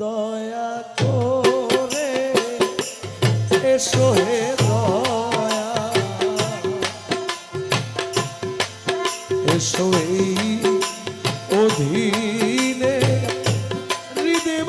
দয়া করে এসো হে দয়া। এসো এই অধীনে হৃদয়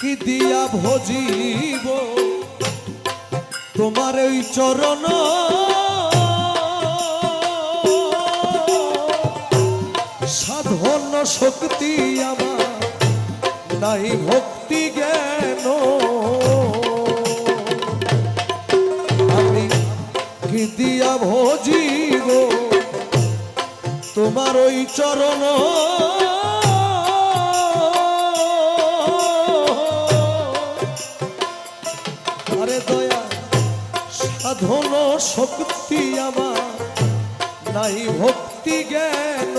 কি দিয়া ভজিব তোমার ওই চরণ। সাধন শক্তি আমার, নাই ভক্তি জ্ঞান। আমি কি দিয়া ভজিব, তোমার ওই চরণ। আরে দয়া সাধন শক্তি আমার নাই ভক্তি জ্ঞান।